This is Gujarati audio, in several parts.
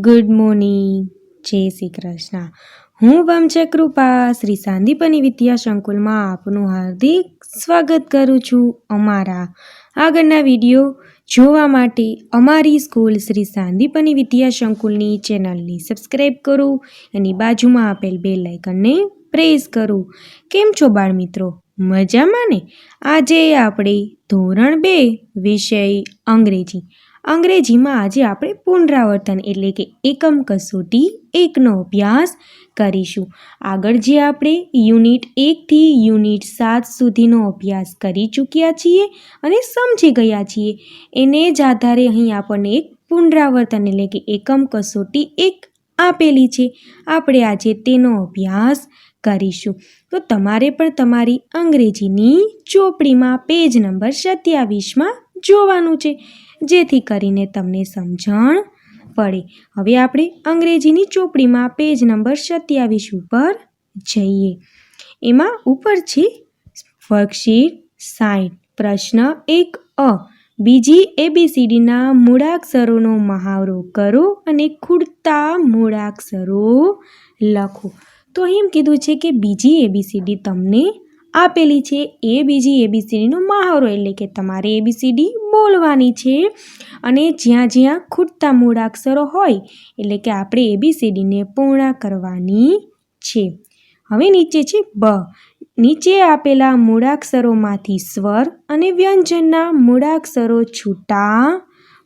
Good morning. જય શ્રી કૃષ્ણ. હું વંશક કૃપા. શ્રી સાંદીપની વિદ્યા સંકુલમાં આપનું હાર્દિક સ્વાગત કરું છું અમારા આગળના વીડિયો જોવા માટે. અમારી સ્કૂલ શ્રી સાંદીપની વિદ્યા સંકુલની ચેનલને સબસ્ક્રાઈબ કરો અને બાજુમાં આપેલ બે લાઇકનને પ્રેસ કરો. કેમ છો બાળ મિત્રો મજામાં ને? આજે આપણે ધોરણ બે વિષય અંગ્રેજી. અંગ્રેજીમાં આજે આપણે પુનરાવર્તન એટલે કે એકમ કસોટી, એકનો અભ્યાસ કરીશું. આગળ જે આપણે યુનિટ એકથી યુનિટ સાત સુધીનો અભ્યાસ કરી ચૂક્યા છીએ અને સમજી ગયા છીએ. એને જ આધારે અહીં આપણને એક પુનરાવર્તન એટલે કે એકમ કસોટી એક આપેલી છે. આપણે આજે તેનો અભ્યાસ કરીશું. તો તમારે પણ તમારી અંગ્રેજીની ચોપડીમાં પેજ નંબર સત્યાવીસમાં જોવાનું છે. જેથી કરીને તમને સમજણ પડે. હવે આપણે અંગ્રેજીની ચોપડીમાં પેજ નંબર સત્યાવીસ ઉપર જઈએ. એમાં ઉપર છે વર્કશીટ સાઠ પ્રશ્ન એક અ. બીજી એબીસીડીના મૂળાક્ષરોનો મહાવરો કરો અને ખૂડતા મૂળાક્ષરો લખો. તો એમ કીધું છે કે બીજી એબીસીડી તમને આપેલી છે એ બીજી એબીસીડીનો મહાવરો એટલે કે તમારે એબીસીડી બોલવાની છે. અને જ્યાં જ્યાં ખૂટતા મૂળાક્ષરો હોય એટલે કે આપણે એબીસીડીને પૂર્ણ કરવાની છે. હવે નીચે છે બ. નીચે આપેલા મૂળાક્ષરોમાંથી સ્વર અને વ્યંજનના મૂળાક્ષરો છૂટા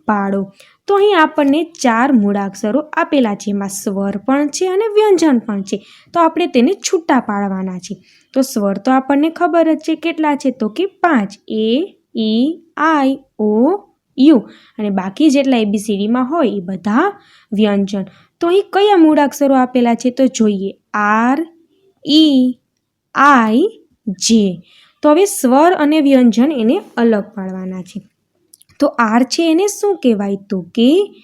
પાડો. તો અહીં આપણને ચાર મૂળાક્ષરો આપેલા છે. એમાં સ્વર પણ છે અને વ્યંજન પણ છે. તો આપણે તેને છૂટા પાડવાના છે. તો સ્વર તો આપણને ખબર જ છે કેટલા છે? તો કે પાંચ. A E I, O, U. અને બાકી જેટલા એબીસીડીમાં હોય એ બધા વ્યંજન. તો અહીં કયા મૂળાક્ષરો આપેલા છે? તો જોઈએ. આર ઈ આઈ, જે. તો હવે સ્વર અને વ્યંજન એને અલગ પાડવાના છે. તો આર છે એને શું કહેવાય? તો કે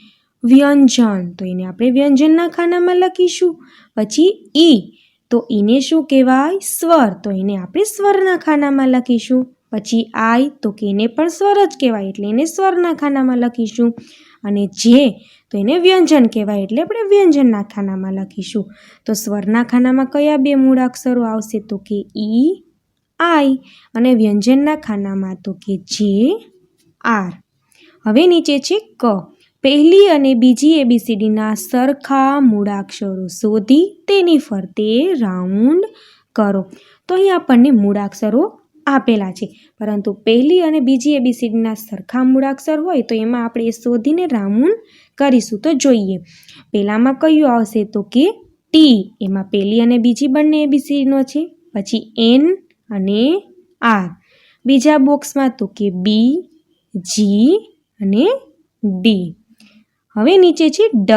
વ્યંજન. તો એને આપણે વ્યંજનના ખાનામાં લખીશું. પછી ઈ. તો એને શું કહેવાય? સ્વર. તો એને આપણે સ્વરના ખાનામાં લખીશું. પછી આઈ. તો કે એને પણ સ્વર જ કહેવાય એટલે એને સ્વરના ખાનામાં લખીશું. અને જે. તો એને વ્યંજન કહેવાય એટલે આપણે વ્યંજનના ખાનામાં લખીશું. તો સ્વરના ખાનામાં કયા બે મૂળાક્ષરો આવશે? તો કે ઈ, આઈ. અને વ્યંજનના ખાનામાં તો કે જે. આર. હવે નીચે છે ક. પહેલી અને બીજી એબીસીડીના સરખા મૂળાક્ષરો શોધી તેની ફરતે રાઉન્ડ કરો. તો અહીં આપણને મૂળાક્ષરો આપેલા છે. પરંતુ પહેલી અને બીજી એબીસીડીના સરખા મૂળાક્ષર હોય તો એમાં આપણે એ શોધીને રાઉન્ડ કરીશું. તો જોઈએ. પહેલામાં કયું આવશે તો કે ટી એમાં પહેલી અને બીજી બંને એબીસીડીનો છે. પછી એન અને આર બીજા બોક્સમાં તો કે બી જી અને ડી. હવે નીચે છે ડ.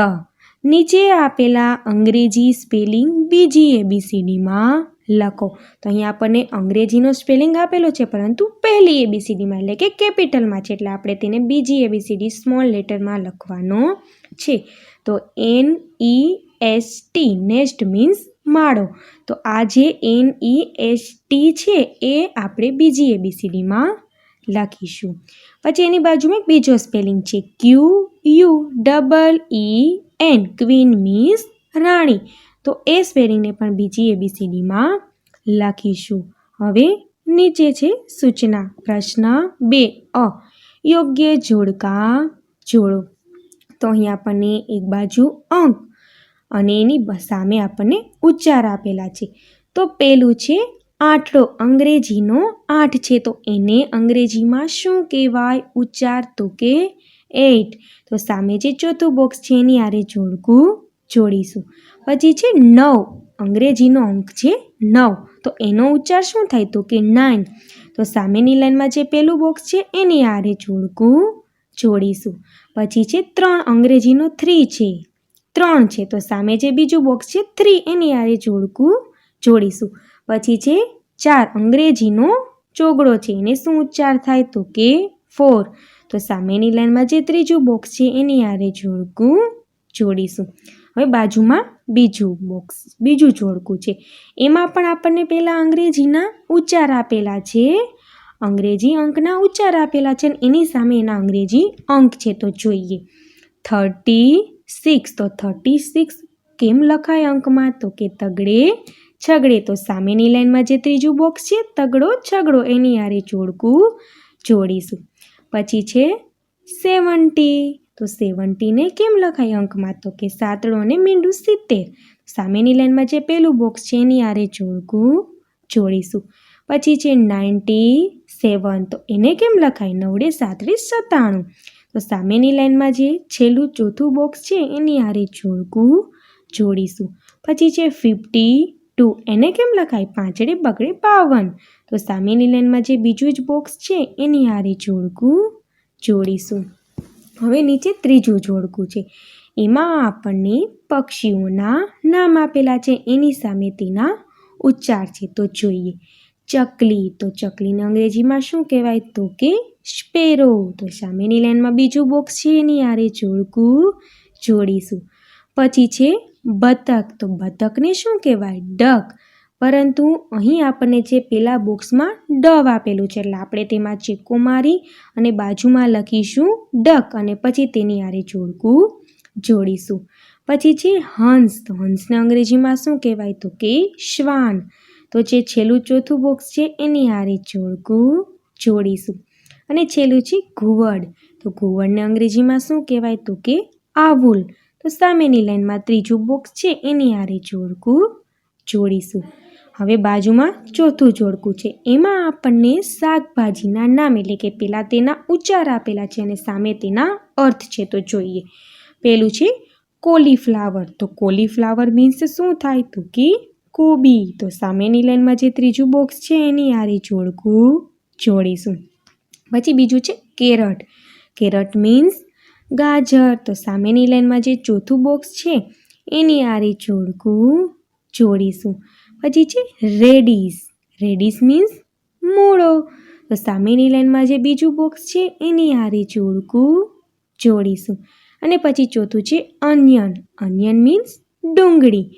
નીચે આપેલા અંગ્રેજી સ્પેલિંગ બીજી એબીસીડીમાં લખો. તો અહીં આપણને અંગ્રેજીનો સ્પેલિંગ આપેલો છે, પરંતુ પહેલી એબીસીડીમાં એટલે કે કેપિટલમાં છે, એટલે આપણે તેને બીજી એબીસીડી સ્મોલ લેટરમાં લખવાનો છે. તો N E S T nest means માળો. તો આ જે એન ઈ એસ ટી છે, એ આપણે બીજી એબીસીડીમાં લખીશું. પછી એની બાજુમાં એક બીજો સ્પેલિંગ છે. Q, U, double E, N. Queen means રાણી. તો એ સ્પેલિંગને પણ બીજી એબીસીડીમાં લખીશું. હવે નીચે છે સૂચના. પ્રશ્ન બે. અ. યોગ્ય જોડકા જોડો. તો અહીં આપણને એક બાજુ અંક અને એની સામે આપણને ઉચ્ચાર આપેલા છે. તો પેલું છે આઠડો અંગ્રેજીનો આઠ છે. તો એને અંગ્રેજીમાં શું કહેવાય? ઉચ્ચાર તો કે એટ તો સામે જે ચોથું બોક્સ છે એની આરે જોડકું જોડીશું. પછી છે નવ. અંગ્રેજીનો અંક છે નવ. તો એનો ઉચ્ચાર શું થાય? તો કે નાઇન તો સામેની લાઈનમાં જે પેલું બોક્સ છે એની આરે જોડકું જોડીશું. પછી છે ત્રણ. અંગ્રેજીનો થ્રી છે. ત્રણ છે. તો સામે જે બીજું બોક્સ છે થ્રી એની આરે જોડકું જોડીશું. પછી છે ચાર અંગ્રેજીનો ચોગડો છે. એને શું ઉચ્ચાર થાય તો કે ફોર. તો સામેની લાઈનમાં જે ત્રીજું બોક્સ છે એની આરે જોડકું જોડીશું. હવે બાજુમાં બીજું બોક્સ, બીજું જોડકું છે. એમાં પણ આપણને પહેલાં અંગ્રેજીના ઉચ્ચાર આપેલા છે. અંગ્રેજી અંકના ઉચ્ચાર આપેલા છે એની સામે એના અંગ્રેજી અંક છે. તો જોઈએ. Thirty six. તો થર્ટી સિક્સ કેમ લખાય અંકમાં? તો કે તગડે છગડે તો સામેની લાઈનમાં જે ત્રીજું બોક્સ છે, તગડો છગડો એની આરે જોડકું જોડીશું. પછી છે સેવન્ટી તો સેવન્ટીને કેમ લખાય અંકમાં? તો કે સાતડો અને મીંડું સિત્તેર. સામેની લાઈનમાં જે પેલું બોક્સ છે, એની આરે જોડકું જોડીશું. પછી છે નાઇન્ટી સેવન. તો એને કેમ લખાય? નવડે સાતડે સત્તાણું. તો સામેની લાઈનમાં જે છેલ્લું ચોથું બોક્સ છે, એની આરે જોડકું જોડીશું. પછી છે ફિફ્ટી ટુ એને કેમ લખાય? પાંચડે બગડે બાવન. તો સામેની લાઈનમાં જે બીજું જ બોક્સ છે, એની આરે જોડકું જોડીશું. હવે નીચે ત્રીજું જોડકું છે. એમાં આપણને પક્ષીઓના નામ આપેલા છે. એની સામે તેના ઉચ્ચાર છે. તો જોઈએ. ચકલી. તો ચકલીને અંગ્રેજીમાં શું કહેવાય? તો કે સ્પેરો. તો સામેની લાઈનમાં બીજું બોક્સ છે. એની આરે જોડકું જોડીશું. પછી છે બતક. તો બતકને શું કહેવાય? ડક. પરંતુ અહીં આપણને જે પેલા બોક્સમાં ડવ આપેલું છે, એટલે આપણે તેમાં ચેકો મારી અને બાજુમાં લખીશું ડક અને પછી તેની આરે જોડકું જોડીશું. પછી છે હંસ. તો હંસને અંગ્રેજીમાં શું કહેવાય? તો કે શ્વાન. તો જે છેલ્લું ચોથું બોક્સ છે, એની આરે જોડકું જોડીશું. અને છેલ્લું છે ઘુવડ. તો ઘુવડને અંગ્રેજીમાં શું કહેવાય? તો કે આવુલ. તો સામેની લાઇનમાં ત્રીજું બોક્સ છે, એની આરે જોડકું જોડીશું. હવે બાજુમાં ચોથું જોડકું છે, એમાં આપણને શાકભાજીના નામ એટલે કે પહેલાં તેના ઉચ્ચાર આપેલા છે અને સામે તેના અર્થ છે. તો જોઈએ, પેલું છે કોલીફ્લાવર. તો કોલીફ્લાવર મીન્સ શું થાય? તો કે કોબી. તો સામેની લાઈનમાં જે ત્રીજું બોક્સ છે, એની આરે જોડકું જોડીશું. પછી બીજું છે કેરટ. કેરટ મીન્સ ગાજર. તો સામેની લાઈનમાં જે ચોથું બોક્સ છે, એની આરે જોડકું જોડીશું. પછી છે રેડીસ. રેડીસ મીન્સ મૂળો. તો સામેની લાઈનમાં જે બીજું બોક્સ છે, એની આરે જોડકું જોડીશું. અને પછી ચોથું છે અનિયન અનિયન મીન્સ ડુંગળી.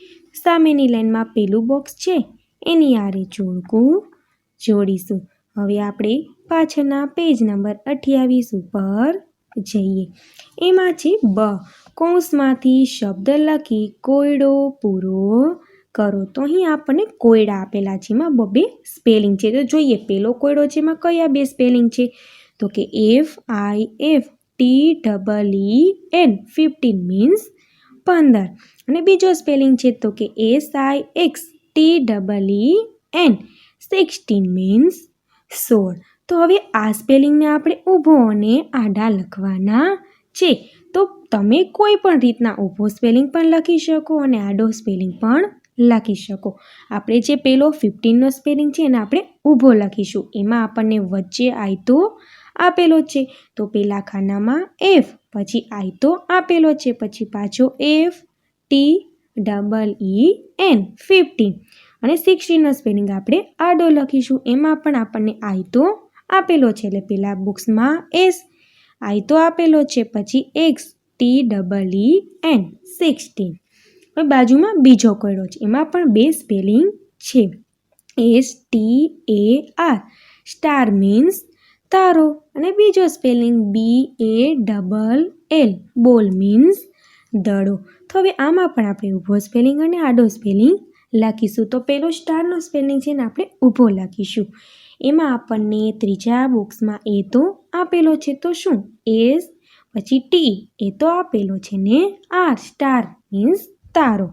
સામેની લાઈનમાં પેલું બોક્સ છે, એની આરે જોડકું જોડીશું. હવે આપણે પાછળના પેજ નંબર અઠ્યાવીસ ઉપર જઈએ. એમાં છે બ કૌંસમાંથી શબ્દ લખી કોયડો પૂરો કરો. તો અહીં આપણને કોયડા આપેલા છે. એમાં બબે સ્પેલિંગ છે. તો જોઈએ, પેલો કોયડો છે. એમાં કયા બે સ્પેલિંગ છે? તો કે F I F T double E N. Fifteen means પંદર. અને બીજો સ્પેલિંગ છે તો કે S I X T double E N. Sixteen means સોળ. તો હવે આ સ્પેલિંગને આપણે ઊભો અને આડા લખવાના છે. તો તમે કોઈ પણ રીતના ઊભો સ્પેલિંગ પણ લખી શકો અને આડો સ્પેલિંગ પણ લખી શકો. આપણે જે પેલો ફિફ્ટીનનો સ્પેલિંગ છે એને આપણે ઊભો લખીશું. એમાં આપણને વચ્ચે આયતો આપેલો છે. તો પેલા ખાનામાં એફ પછી આયતો આપેલો છે, પછી પાછો F T double E N fifteen અને સિક્સટીનનો સ્પેલિંગ આપણે આડો લખીશું. એમાં પણ આપણને આયતો આપેલો છે. એટલે પેલા બુક્સમાં એસ, આઈ તો આપેલો છે. પછી X, T, double E, N, sixteen. હવે બાજુમાં બીજો કોયડો છે. એમાં પણ બે સ્પેલિંગ છે. S, T, A, R. Star means તારો. અને બીજો spelling B, A, double L. Ball means દડો. તો હવે આમાં પણ આપણે ઊભો સ્પેલિંગ અને આડો સ્પેલિંગ લખીશું. તો પેલો સ્ટારનો સ્પેલિંગ છે ને આપણે ઊભો લખીશું. એમાં આપણને ત્રીજા બોક્સમાં એ તો આપેલો છે. તો શું? એસ, પછી ટી, એ તો આપેલો છે ને આર, સ્ટાર, મીન્સ તારો.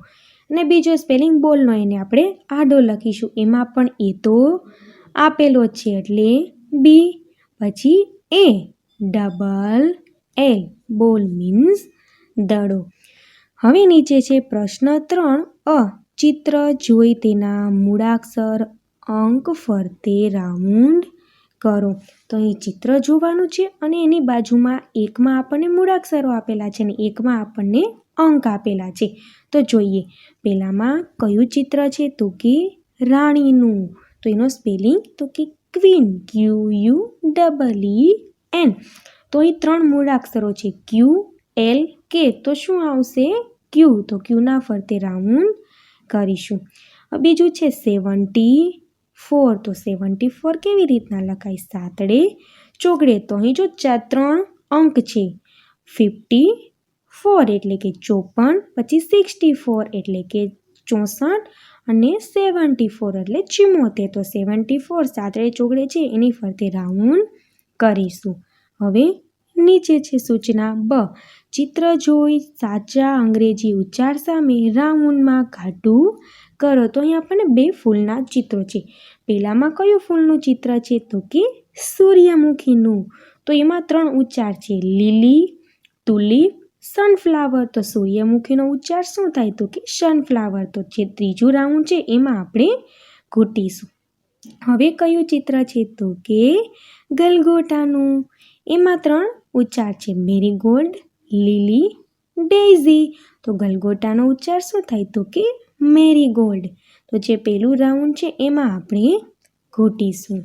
અને બીજો સ્પેલિંગ બોલનો એને આપણે આડો લખીશું. એમાં પણ એ તો આપેલો છે એટલે બી, પછી A, double L, ball means દડો. હવે નીચે છે પ્રશ્ન ત્રણ અ, ચિત્ર જોઈ તેના મૂળાક્ષર અંક ફરતે રાઉન્ડ કરો. તો અહીં ચિત્ર જોવાનું છે અને એની બાજુમાં એકમાં આપણને મૂળાક્ષરો આપેલા છે અને એકમાં આપણને અંક આપેલા છે. તો જોઈએ, પહેલામાં કયું ચિત્ર છે? તો કે રાણીનું. તો એનો સ્પેલિંગ તો કે queen, Q U double E N. તો અહીં ત્રણ મૂળાક્ષરો છે, ક્યુ એલ કે. તો શું આવશે? ક્યુ. તો ક્યુના ફરતે રાઉન્ડ કરીશું. બીજું છે, સેવન્ટી ફોર તો સેવન્ટી ફોર કેવી રીતના લખાય? સાતડે? ચોગડે તો અહીં જો ચાર ત્રણ અંક છે. ફિફ્ટી ફોર એટલે કે ચોપન, પછી સિક્સટી ફોર એટલે કે ચોસઠ, અને સેવન્ટી ફોર એટલે ચુમ્મોતેર તો સેવન્ટી ફોર સાતડે ચોગડે છે, એની ફરતે રાઉન્ડ કરીશું. હવે નીચે છે સૂચના બ. ચિત્ર જોઈ સાચા અંગ્રેજી ઉચ્ચાર સામે રાઉન્ડમાં ઘાટું કરો તો અહીં આપણને બે ફૂલના ચિત્રો છે. પહેલામાં કયું ફૂલનું ચિત્ર છે તો કે સૂર્યમુખીનું. તો એમાં ત્રણ ઉચ્ચાર છે. લીલી તુલિપ સનફ્લાવર તો સૂર્યમુખીનો ઉચ્ચાર શું થાય તો કે સનફ્લાવર તો જે ત્રીજું રાઉન્ડ છે એમાં આપણે ઘૂંટીશું. હવે કયું ચિત્ર છે તો કે ગલગોટાનું. એમાં ત્રણ ઉચ્ચાર છે. મેરીગોલ્ડ, લીલી ડેઇઝી તો ગલગોટાનો ઉચ્ચાર શું થાય તો કે મેરીગોલ્ડ તો જે પહેલું રાઉન્ડ છે, એમાં આપણે ઘૂંટીશું.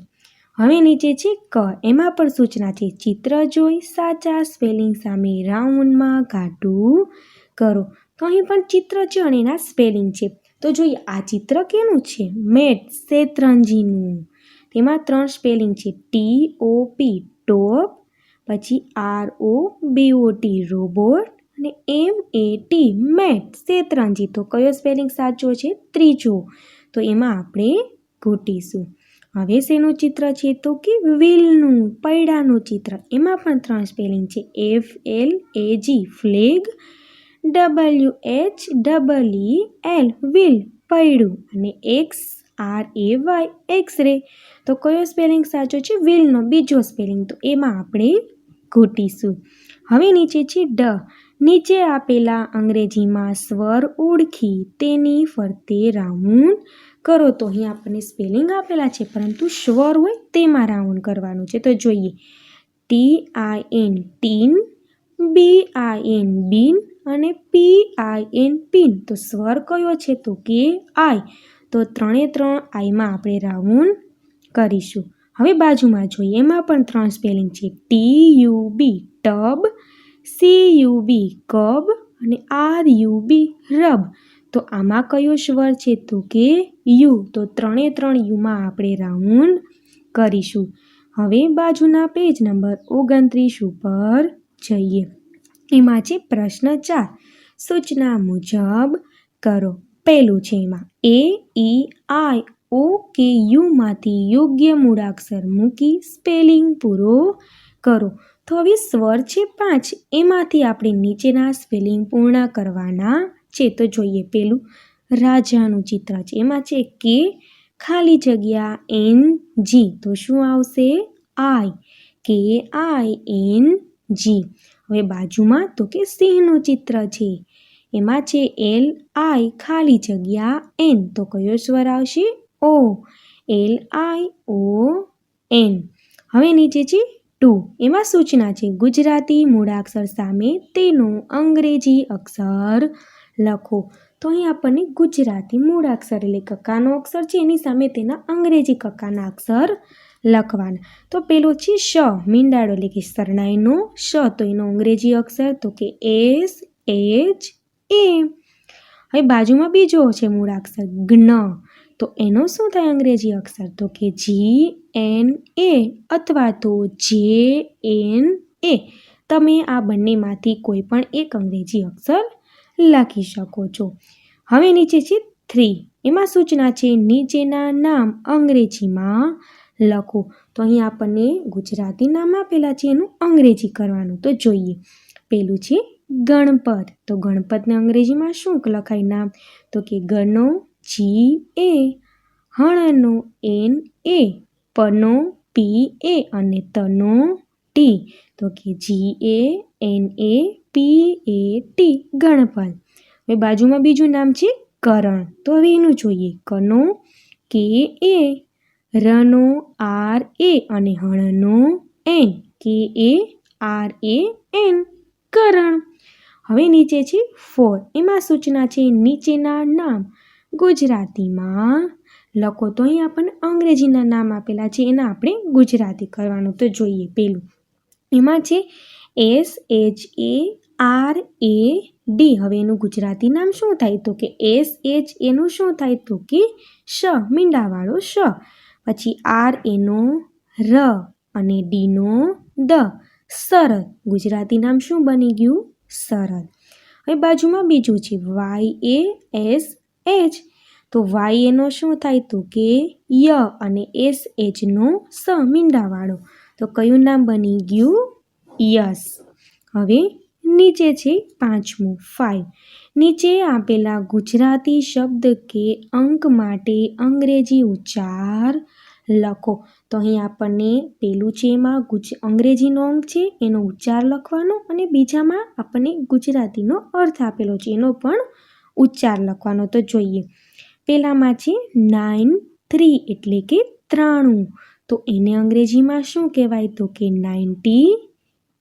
હવે નીચે છે ક. એમાં પણ સૂચના છે, ચિત્ર જોઈ સાચા સ્પેલિંગ સામે રાઉન્ડમાં ઘાટું કરો. તો અહીં પણ ચિત્ર છે અને એના સ્પેલિંગ છે. તો જોઈએ, આ ચિત્ર કેનું છે? મેટ શેત્રંજીનું. તેમાં ત્રણ સ્પેલિંગ છે, ટી ઓ પી ટોપ, પછી R O B O T robot અને એમ એ ટી મેટ શેતરંજી. તો કયો સ્પેલિંગ સાચો છે? ત્રીજો. તો એમાં આપણે ઘૂંટીશું. હવે શેનું ચિત્ર છે? તો કે વ્હીલનું પૈડાનું ચિત્ર. એમાં પણ ત્રણ સ્પેલિંગ છે. F L A G flag. W H W L wheel પૈડું. અને X R A Y X ray તો કયો સ્પેલિંગ સાચો છે? વ્હીલનો બીજો સ્પેલિંગ. તો એમાં આપણે ઘૂંટીશું. હવે નીચે છે ડ. નીચે આપેલા અંગ્રેજીમાં સ્વર ઓળખી તેની ફરતે રાઉન્ડ કરો. તો અહીં આપણને સ્પેલિંગ આપેલા છે, પરંતુ સ્વર હોય તેમાં રાઉન્ડ કરવાનું છે. તો જોઈએ, T I N tin, B I N bin અને પી આઈ એન પિન. તો સ્વર કયો છે? તો કે આઈ. તો ત્રણે ત્રણ આઈમાં આપણે રાઉન્ડ કરીશું. હવે બાજુમાં જોઈએ, એમાં પણ ત્રણ સ્પેલિંગ છે. T U B, tub C U B cub અને આર યુ બી રબ. તો આમાં કયો સ્વર છે? તો કે યુ. તો ત્રણે ત્રણ યુમાં આપણે રાઉન્ડ કરીશું. હવે બાજુના પેજ નંબર ઓગણત્રીસ ઉપર જઈએ. એમાં છે પ્રશ્ન ચાર. સૂચના મુજબ કરો. પહેલું છે એમાં. એ ઈ આઈ ઓ કે યુમાંથી યોગ્ય મૂળાક્ષર મૂકી સ્પેલિંગ પૂરો કરો. તો હવે સ્વર છે પાંચ, એમાંથી આપણે નીચેના સ્પેલિંગ પૂર્ણ કરવાના છે. તો જોઈએ પેલું, રાજાનું ચિત્ર છે. એમાં છે કે, ખાલી જગ્યા એન જી. તો શું આવશે? આઈ. કે આઈ એન જી. હવે બાજુમાં તો કે સિંહનું ચિત્ર છે. એમાં છે એલ આઈ, ખાલી જગ્યા એન. તો કયો સ્વર આવશે? O. L I O N. હવે નીચે છે ટુ એમાં સૂચના છે, ગુજરાતી મૂળાક્ષર સામે તેનો અંગ્રેજી અક્ષર લખો. તો અહીં આપણને ગુજરાતી મૂળાક્ષર એટલે કક્કાનો અક્ષર છે, એની સામે તેના અંગ્રેજી કક્કાના અક્ષર લખવાના. તો પેલો છે શ, મીંડાળો એટલે કે શરણાઈનો શ, તો એનો અંગ્રેજી અક્ષર તો કે એસ, એચ, એ. હવે બાજુમાં બીજો છે મૂળાક્ષર જ્ઞ તો એનો શું થાય અંગ્રેજી અક્ષર? તો કે જી એન એ અથવા તો જે એન એ. તમે આ બંનેમાંથી કોઈ પણ એક અંગ્રેજી અક્ષર લખી શકો છો. હવે નીચે છે થ્રી. એમાં સૂચના છે નીચેના નામ અંગ્રેજીમાં લખો. તો અહીં આપણને ગુજરાતી નામ આપેલા છે, એનું અંગ્રેજી કરવાનું. તો જોઈએ. પેલું છે ગણપત. તો ગણપતને અંગ્રેજીમાં શું લખાય નામ? તો કે ગનો જી એ, હણનો એન એ, પનો પી એ અને તનો ટી. તો કે G A, N A, P A, T Ganpat હવે બાજુમાં બીજું નામ છે કરણ. તો હવે એનું જોઈએ. કનો, કે એ, રનો, આર એ અને હણનો એન. કે A, R A, N. Karan. હવે નીચે છે ફોર. એમાં સૂચના છે નીચેના નામ. ગુજરાતીમાં. લખો તો અહીં આપણને અંગ્રેજીના નામ આપેલા છે, એના આપણે ગુજરાતી કરવાનું. તો જોઈએ પેલું. એમાં છે S, H, A, R, A, D. હવે એનું ગુજરાતી નામ શું થાય? તો કે એસ, એચ, એનું શું થાય? તો કે શ, મીંડાવાળો શ. પછી આર, એનો ર અને ડીનો દ. સરદ. ગુજરાતી નામ શું બની ગયું? સરદ. હવે બાજુમાં બીજું છે. વાય, એ, એસ એચ તો વાય એનો શું થાય તો કે ય અને એસ એચનો સ મીંડાવાળો. તો કયું નામ બની ગયું? યસ. હવે નીચે છે પાંચમું ફાઇવ નીચે આપેલા ગુજરાતી શબ્દ કે અંક માટે અંગ્રેજી ઉચ્ચાર લખો. તો અહીં આપણને પેલું છે એમાં ગુજ, અંગ્રેજીનો અંક છે, એનો ઉચ્ચાર લખવાનો અને બીજામાં આપણને ગુજરાતીનો અર્થ આપેલો છે. એનો પણ ઉચ્ચાર લખવાનો તો જોઈએ. પહેલાંમાં છે નાઇન થ્રી એટલે કે ત્રાણું. તો એને અંગ્રેજીમાં શું કહેવાય તો કે નાઇન્ટી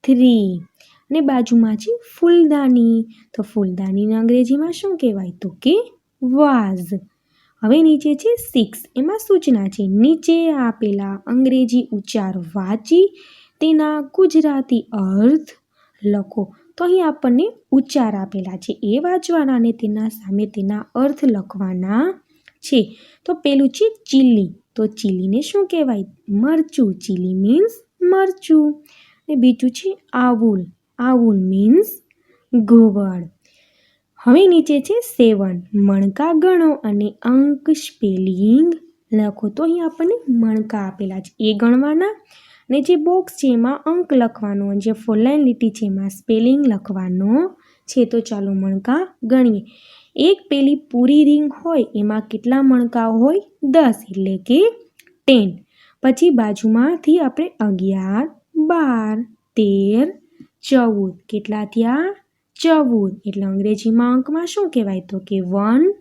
થ્રી. અને બાજુમાં છે ફૂલદાની. તો ફૂલદાનીને અંગ્રેજીમાં શું કહેવાય તો કે વાઝ. હવે નીચે છે સિક્સ. એમાં સૂચના છે. નીચે આપેલા અંગ્રેજી ઉચ્ચાર વાંચી, તેના ગુજરાતી અર્થ લખો. તો અહીં આપણને ઉચ્ચાર આપેલા છે. એ વાંચવાના અને તેના સામે તેના અર્થ લખવાના છે. તો પેલું છે ચીલી. તો ચીલીને શું કહેવાય? મરચું. ચીલી મીન્સ મરચું. અને બીજું છે આવુલ. આવુલ મીન્સ ગોવળ હવે નીચે છે સેવન. મણકા ગણો અને અંક સ્પેલિંગ લખો. તો અહીં આપણને મણકા આપેલા છે. એ ગણવાના અને જે બોક્સ છે એમાં અંક લખવાનો અને જે ફોર લાઇન લીટી છે એમાં સ્પેલિંગ લખવાનો છે તો ચાલો મણકા ગણીએ. એક પેલી પૂરી રિંગ હોય, એમાં કેટલા મણકા હોય? દસ, એટલે કે ટેન પછી બાજુમાંથી આપણે અગિયાર, બાર, તેર, ચૌદ. કેટલા થયા? ચૌદ. એટલે અંગ્રેજીમાં અંકમાં શું કહેવાય? તો કે વન,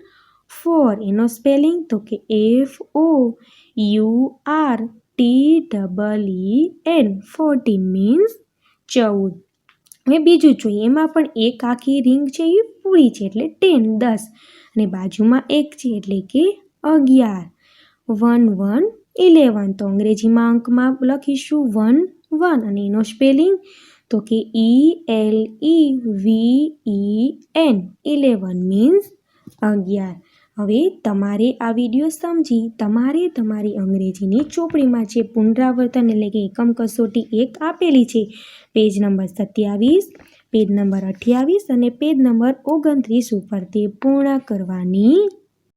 ફોર. એનો સ્પેલિંગ તો કે F O U R T double E N fourteen means ચૌદ. હવે બીજું જોઈએ, એમાં પણ એક આખી રિંગ છે, એ પૂરી છે, એટલે ટેન દસ. અને બાજુમાં એક છે, એટલે કે અગિયાર. વન વન ઇલેવન તો અંગ્રેજીમાં અંકમાં લખીશું વન વન અને એનો સ્પેલિંગ તો કે E L E V E N eleven means અગિયાર. હવે તમારે આ વીડિયો સમજી તમારે તમારી અંગ્રેજીની ચોપડીમાં જે પુનરાવર્તન એટલે કે એકમ કસોટી એક આપેલી છે, પેજ નંબર સત્યાવીસ, પેજ નંબર અઠ્યાવીસ અને પેજ નંબર ઓગણત્રીસ ઉપર તે પૂર્ણ કરવાની